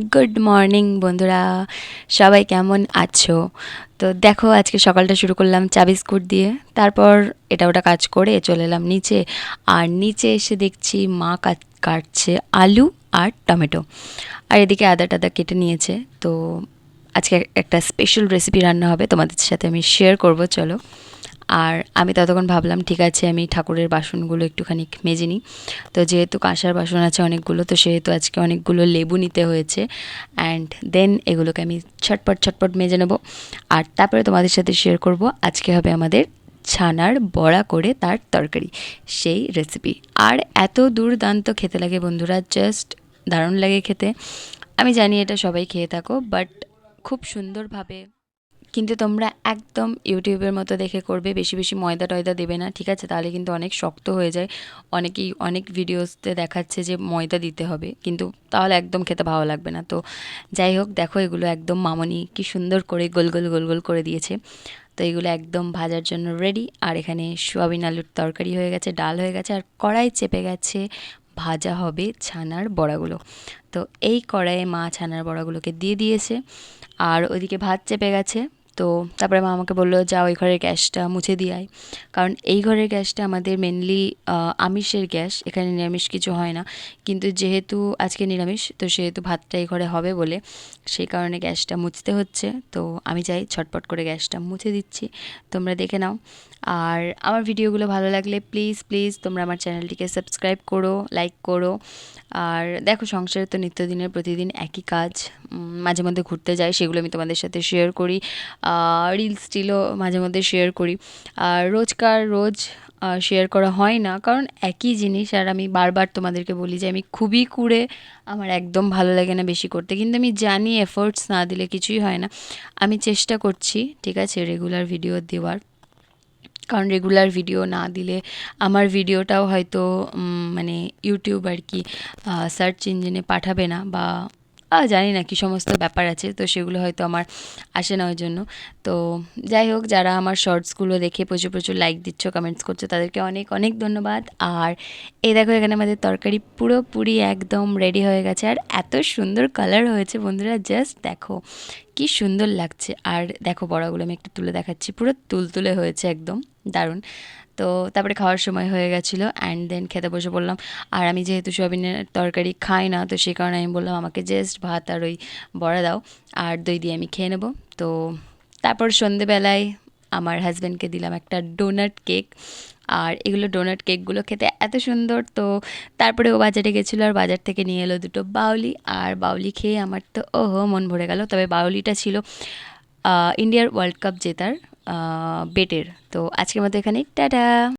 Good morning বন্ধুরা। সবাই কেমন আছো? তো দেখো, আজকে সকালটা শুরু করলাম চা বিস্কুট দিয়ে। তারপর এটা ওটা কাজ করে চলে এলাম নিচে। আর নিচে এসে দেখছি মা কাট- কাটছে আলু আর টমেটো। আর এদিকে আদা টাদা কেটে নিয়েছে। তো আজকে একটা স্পেশাল রেসিপি রান্না হবে। তোমাদের সাথে আমি শেয়ার করব, চলো। আর আমি ততক্ষণ ভাবলাম, ঠিক আছে, আমি ঠাকুরের বাসনগুলো একটুখানি মেজে নিই। তো যেহেতু কাঁসার বাসন আছে অনেকগুলো, তো সেহেতু আজকে অনেকগুলো লেবু নিতে হয়েছে। অ্যান্ড দেন এগুলোকে আমি ছটপট ছটপট মেজে নেব। আর তারপরে তোমাদের সাথে শেয়ার করব, আজকে হবে আমাদের ছানার বড়া করে তার তরকারি, সেই রেসিপি আর এত দুর্দান্ত খেতে লাগে বন্ধুরা জাস্ট দারুণ লাগে খেতে। আমি জানি এটা সবাই খেয়ে থাকো বাট খুব সুন্দরভাবে কিন্তু তোমরা একদম ইউটিউবের মতো দেখে করবে, বেশি বেশি ময়দা টয়দা দেবে না, ঠিক আছে? তাহলে কিন্তু অনেক শক্ত হয়ে যায়। অনেকেই অনেক ভিডিওসতে দেখাচ্ছে যে ময়দা দিতে হবে, কিন্তু তাহলে একদম খেতে ভালো লাগবে না। তো যাই হোক, দেখো এগুলো একদম মামনি, কি সুন্দর করে গোল গোল গোল গোল করে দিয়েছে। তো এগুলো একদম ভাজার জন্য রেডি আর এখানে সোয়াবিন আলুর তরকারি হয়ে গেছে, ডাল হয়ে গেছে, আর কড়াই চেপে গেছে ভাজা হবে ছানার বড়াগুলো। তো এই কড়াইয়ে মা ছানার বড়াগুলোকে দিয়ে দিয়েছে, আর ওইদিকে ভাত চেপে গেছে। তো তারপরে মা আমাকে বলল যা ওই ঘরের গ্যাসটা মুছে দিয়ে আয়। কারণ এই ঘরের গ্যাসটা আমাদের মেনলি আমিষের গ্যাস, এখানে নিরামিষ কিছু হয় না। কিন্তু যেহেতু আজকে নিরামিষ, তো সেহেতু ভাতটা এই ঘরে হবে বলে সেই কারণে গ্যাসটা মুছতে হচ্ছে। তো আমি যাই, ছটপট করে গ্যাসটা মুছে দিচ্ছি। তোমরা দেখে নাও। আর আমার ভিডিওগুলো ভালো লাগলে প্লিজ প্লিজ তোমরা আমার চ্যানেলটিকে সাবস্ক্রাইব করো লাইক করো। আর দেখো, সংসারে তো নিত্যদিনের, প্রতিদিন একই কাজ মাঝে মধ্যে ঘুরতে যাই, সেগুলো আমি তোমাদের সাথে শেয়ার করি। রিলস টিলও মাঝে মধ্যে শেয়ার করি। আর রোজকার রোজ শেয়ার করা হয় না, কারণ একই জিনিস, আর আমি বারবার তোমাদেরকে বলি যে আমি খুবই কুড়ে, আমার একদম ভালো লাগে না বেশি করতে। কিন্তু আমি জানি এফোর্টস না দিলে কিছুই হয় না। আমি চেষ্টা করছি, ঠিক আছে রেগুলার ভিডিও দেওয়ার। কারণ রেগুলার ভিডিও না দিলে আমার ভিডিওটাও হয়তো মানে ইউটিউব আর কি সার্চ ইঞ্জিনে পাঠাবে না বা জানি না কি সমস্ত ব্যাপার আছে, তো সেগুলো হয়তো আমার আসে না ওই জন্য তো যাই হোক, যারা আমার শর্টসগুলো দেখে প্রচুর প্রচুর লাইক দিচ্ছ কমেন্টস করছ, তাদেরকে অনেক অনেক ধন্যবাদ। আর এই দেখো, এখানে আমাদের তরকারি পুরোপুরি একদম রেডি হয়ে গেছে। আর এত সুন্দর কালার হয়েছে বন্ধুরা জাস্ট দেখো। কি সুন্দর লাগছে। আর দেখো বড়াগুলো আমি একটু তুলে দেখাচ্ছি। পুরো তুলতুলে হয়েছে একদম। দারুণ। তো তারপরে খাওয়ার সময় হয়ে গেছিল অ্যান্ড দেন খেতে বসে বললাম আর আমি যেহেতু সোয়াবিনের তরকারি খাই না, তো সেই কারণে আমি বললাম, আমাকে জাস্ট ভাত আর ওই বড়া দাও। আর দই দিয়ে আমি খেয়ে নেব। তো তারপর সন্ধেবেলায় আমার হাজব্যান্ডকে দিলাম একটা ডোনাট কেক আর এগুলো ডোনাট কেকগুলো খেতে এত সুন্দর। তো তারপরে ও বাজারে গেছিল আর বাজার থেকে নিয়ে এলো দুটো বাউলি। আর বাউলি খেয়ে আমার তো ওহো, মন ভরে গেল। তবে বাউলিটা ছিল ইন্ডিয়ার ওয়ার্ল্ড কাপ জেতার বেটের। তো আজকের মতো এখানে টাটা!